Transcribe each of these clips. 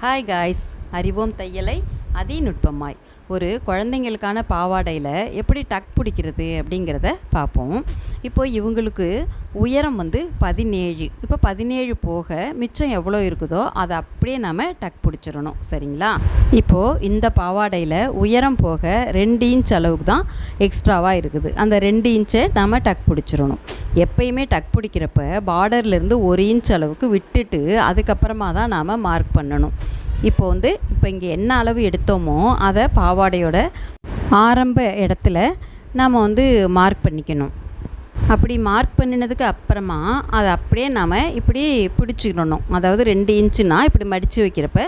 Hi guys அறிவோம் தையலை அதிநுட்பமாய். ஒரு குழந்தைங்களுக்கான பாவாடையில் எப்படி டக் பிடிக்கிறது அப்படிங்கிறத பார்ப்போம். இப்போ இவங்களுக்கு உயரம் வந்து பதினேழு. இப்போ பதினேழு போக மிச்சம் எவ்வளோ இருக்குதோ அதை அப்படியே நம்ம டக் பிடிச்சிடணும். சரிங்களா? இப்போது இந்த பாவாடையில் உயரம் போக ரெண்டு இன்ச் அளவுக்கு தான் எக்ஸ்ட்ராவாக இருக்குது. அந்த ரெண்டு இன்ச்சை நம்ம டக் பிடிச்சிடணும். எப்பயுமே டக் பிடிக்கிறப்ப பார்டர்லேருந்து ஒரு இன்ச் அளவுக்கு விட்டுட்டு அதுக்கப்புறமா தான் நாம் மார்க் பண்ணணும். இப்போ வந்து இப்போ இங்கே என்ன அளவு எடுத்தோமோ அதை பாவாடையோட ஆரம்ப இடத்துல நாம் வந்து மார்க் பண்ணிக்கணும். அப்படி மார்க் பண்ணினதுக்கு அப்புறமா அதை அப்படியே நாம் இப்படி பிடிச்சிக்கணும். அதாவது ரெண்டு இன்ச்சுனா இப்படி மடித்து வைக்கிறப்ப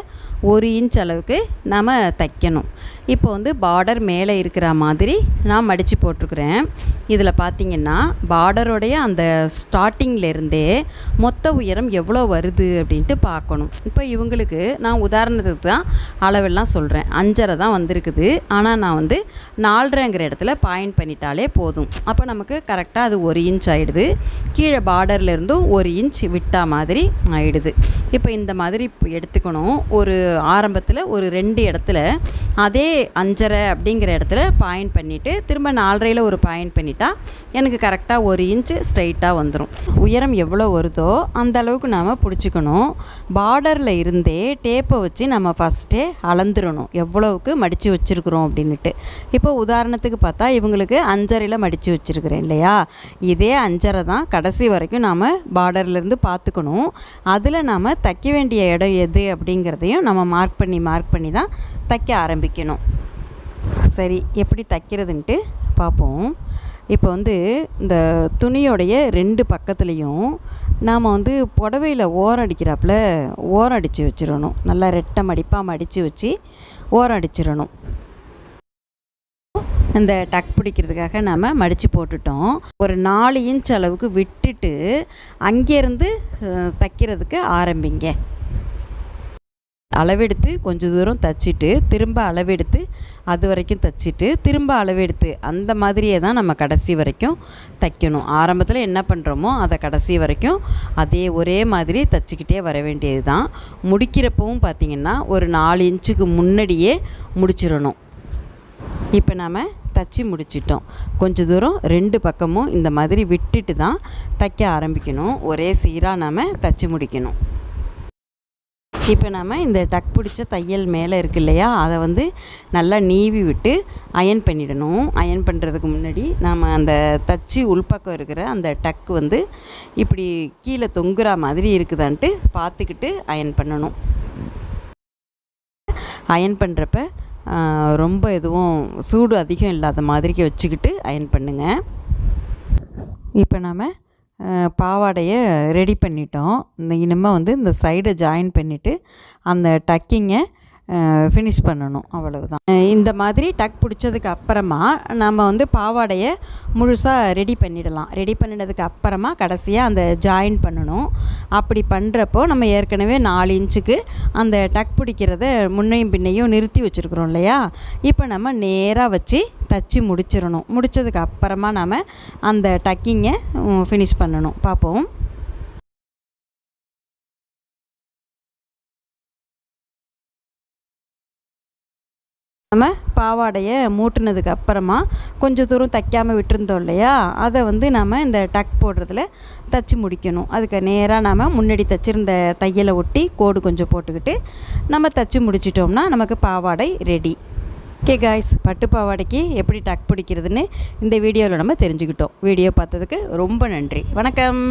ஒரு இன்ச் அளவுக்கு நாம் தைக்கணும். இப்போ வந்து பார்டர் மேலே இருக்கிற மாதிரி நான் மடித்து போட்டிருக்கிறேன். இதில் பார்த்திங்கன்னா பார்டருடைய அந்த ஸ்டார்டிங்லேருந்தே மொத்த உயரம் எவ்வளோ வருது அப்படின்ட்டு பார்க்கணும். இப்போ இவங்களுக்கு நான் உதாரணத்துக்கு தான் அளவெல்லாம் சொல்கிறேன் அஞ்சரை தான் வந்திருக்குது. ஆனால் நான் வந்து நாலரைங்கிற இடத்துல பாயிண்ட் பண்ணிட்டாலே போதும். அப்போ நமக்கு கரெக்டாக அது ஒரு இன்ச் ஆகிடுது கீழே பார்டர்லேருந்தும் ஒரு இன்ச் விட்டா மாதிரி ஆகிடுது இப்போ இந்த மாதிரி எடுத்துக்கணும். ஒரு ஆரம்பத்தில் ஒரு ரெண்டு இடத்துல அதே அஞ்சரை அப்படிங்கிற இடத்துல பாயிண்ட் பண்ணிவிட்டு திரும்ப நாலரையில் ஒரு பாயிண்ட் பண்ணிட்டா எனக்கு கரெக்டாக ஒரு இன்ச்சு ஸ்ட்ரைட்டாக வந்துடும் உயரம் எவ்வளோ வருதோ அந்த அளவுக்கு நாம் பிடிச்சிக்கணும். பார்டரில் இருந்தே டேப்பை வச்சு நம்ம ஃபஸ்ட்டே அளந்துடணும் எவ்வளவுக்கு மடித்து வச்சுருக்குறோம் அப்படின்ட்டு இப்போ உதாரணத்துக்கு பார்த்தா இவங்களுக்கு அஞ்சரையில் மடித்து வச்சுருக்கிறேன் இல்லையா? இதே அஞ்சரை தான் கடைசி வரைக்கும் நாம் பார்டர்லேருந்து பார்த்துக்கணும். அதில் நாம் தைக்க வேண்டிய இடம் எது அப்படிங்கிறதையும் நம்ம மார்க் பண்ணி மார்க் பண்ணி தான் தைக்க ஆரம்பிக்கணும். சரி எப்படி தைக்கிறதுன்ட்டு பார்ப்போம். இப்போ வந்து இந்த துணியோடைய ரெண்டு பக்கத்துலேயும் நாம் வந்து புடவையில் ஓரம் அடிக்கிறாப்புல ஓரம் அடித்து வச்சிடணும். நல்லா ரெட்டை மடிப்பாக மடித்து வச்சு ஓரம் அடிச்சிடணும். இந்த டக் பிடிக்கிறதுக்காக நம்ம மடித்து போட்டுட்டோம். ஒரு நாலு இன்ச் அளவுக்கு விட்டுட்டு அங்கேருந்து தைக்கிறதுக்கு ஆரம்பிங்க. அளவெடுத்து கொஞ்ச தூரம் தைச்சிட்டு திரும்ப அளவெடுத்து அது வரைக்கும் தைச்சிட்டு திரும்ப அளவெடுத்து அந்த மாதிரியே தான் நம்ம கடைசி வரைக்கும் தைக்கணும். ஆரம்பத்தில் என்ன பண்ணுறோமோ அதை கடைசி வரைக்கும் அதே ஒரே மாதிரி தைச்சிக்கிட்டே வர வேண்டியது தான் முடிக்கிறப்பவும் பார்த்திங்கன்னா ஒரு நாலு இன்ச்சுக்கு முன்னாடியே முடிச்சிடணும். இப்போ நாம் தச்சு முடிச்சிட்டோம். கொஞ்ச தூரம் ரெண்டு பக்கமும் இந்த மாதிரி விட்டுட்டு தான் தைக்க ஆரம்பிக்கணும். ஒரே சீராக நாம் தச்சு முடிக்கணும். இப்போ நம்ம இந்த டக் பிடிச்ச தையல் மேலே இருக்கு இல்லையா? அதை வந்து நல்லா நீவி விட்டு அயன் பண்ணிடணும். அயன் பண்ணுறதுக்கு முன்னாடி நாம் அந்த தச்சு உள்பக்கம் இருக்கிற அந்த டக் வந்து இப்படி கீழே தொங்குற மாதிரி இருக்குதான்ட்டு பார்த்துக்கிட்டு அயன் பண்ணணும். அயன் பண்ணுறப்ப ரொம்ப எதுவும் சூடு அதிகம் இல்லாத மாதிரிக்கு வச்சுக்கிட்டு அயன் பண்ணுங்கள் இப்போ நாம் பாவாடையை ரெடி பண்ணிட்டோம். இந்த இனிமேல் வந்து இந்த சைடை ஜாயின் பண்ணிவிட்டு அந்த டக்கிங்கை ஃபினிஷ் பண்ணணும் அவ்வளவுதான். இந்த மாதிரி டக் பிடிச்சதுக்கு அப்புறமா நம்ம வந்து பாவாடையை முழுசாக ரெடி பண்ணிடலாம். ரெடி பண்ணினதுக்கு அப்புறமா கடைசியாக அந்த ஜாயின் பண்ணணும். அப்படி பண்ணுறப்போ நம்ம ஏற்கனவே நாலு இன்ச்சுக்கு அந்த டக் பிடிக்கிறத முன்னையும் பின்னையும் நிறுத்தி வச்சுருக்குறோம் இல்லையா? இப்போ நம்ம நேராக வச்சு தச்சு முடிச்சிடணும். முடித்ததுக்கு அப்புறமா நாம் அந்த டக்கிங்கை ஃபினிஷ் பண்ணணும். பார்ப்போம். பாவாடையை மூட்டினதுக்கு அப்புறமா கொஞ்சம் தூரம் தைக்காமல் விட்டுருந்தோம் இல்லையா? அதை வந்து நம்ம இந்த டக் போடுறதுல தச்சு முடிக்கணும். அதுக்கு நேராக நாம் முன்னாடி தைச்சிருந்த தையலை ஒட்டி கோடு கொஞ்சம் போட்டுக்கிட்டு நம்ம தச்சு முடிச்சிட்டோம்னா நமக்கு பாவாடை ரெடி ஓகே காய்ஸ் பட்டு பாவாடைக்கு எப்படி டக் பிடிக்கிறதுன்னு இந்த வீடியோவில் நம்ம தெரிஞ்சுக்கிட்டோம். வீடியோ பார்த்ததுக்கு ரொம்ப நன்றி. வணக்கம்.